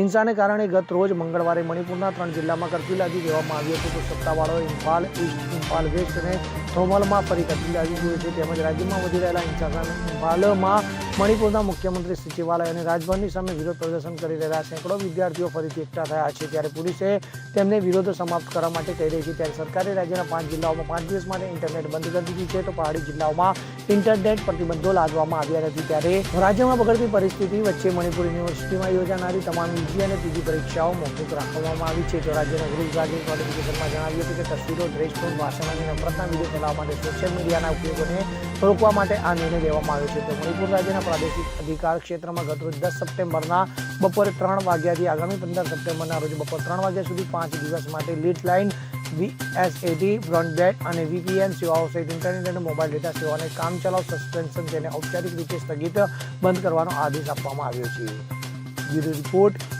હિંસાને કારણે ગત રોજ મંગળવારે મણિપુરના ત્રણ જિલ્લામાં કરફ્યુ લાગી દેવામાં આવ્યું હતું. તો સત્તાવાળાઓએ ઇમ્ફાલ, ઈસ્ટ ઇમ્ફાલ, વેસ્ટ અને થોમલમાં ફરી કરફ્યુ લાગી ગયું છે. તેમજ રાજ્યમાં વધી રહેલા હિંસા સામે ઇમ્ફાલમાં મણિપુરના મુખ્યમંત્રી સચિવાલય અને રાજભવનની સામે વિરોધ પ્રદર્શન કરી રહેલા સેંકડો વિદ્યાર્થીઓ ફરીથી એકઠા થયા છે. ત્યારે પોલીસે તેમને વિરોધ સમાપ્ત કરવા માટે કહી રહી છે ત્યારે સરકારે રાજ્યના પાંચ જિલ્લાઓમાં પાંચ દિવસ માટે ઇન્ટરનેટ બંધ કરી દીધી છે. તો પહાડી જિલ્લાઓમાં ઇન્ટરનેટ પ્રતિબંધો લાદવામાં આવ્યા નથી. ત્યારે રાજ્યમાં બગડતી પરિસ્થિતિ વચ્ચે મણિપુર યુનિવર્સિટીમાં યોજાનારી તમામ યુજી અને પીજી પરીક્ષાઓ મોકૂફ રાખવામાં આવી છે. તો રાજ્યના ગૃહ વિભાગે નોટિફિકેશનમાં જણાવ્યું હતું કે તસવીરો ડ્રેસ કોડ ભાષણ અને નફરતના વીડિયો ફેલાવવા માટે સોશિયલ મીડિયાના ઉપયોગોને રોકવા માટે આ નિર્ણય લેવામાં આવ્યો છે. તો મણિપુર રાજ્યના પ્રાદેશિક અધિકાર ક્ષેત્રમાં ગતરોજ દસ સપ્ટેમ્બરના બપોરે ત્રણ વાગ્યાથી આગામી પંદર સપ્ટેમ્બરના રોજ બપોર ત્રણ વાગ્યા સુધી પાંચ દિવસ માટે લીડ લાઇન વીએસએટી બ્રોડબેન્ડ અને વીપીએન સેવાઓ સહિત ઇન્ટરનેટ અને મોબાઈલ ડેટા સેવાઓને કામચલાઉ સસ્પેન્શન તેને ઔપચારિક રીતે સ્થગિત બંધ કરવાનો આદેશ આપવામાં આવ્યો છે. Bureau report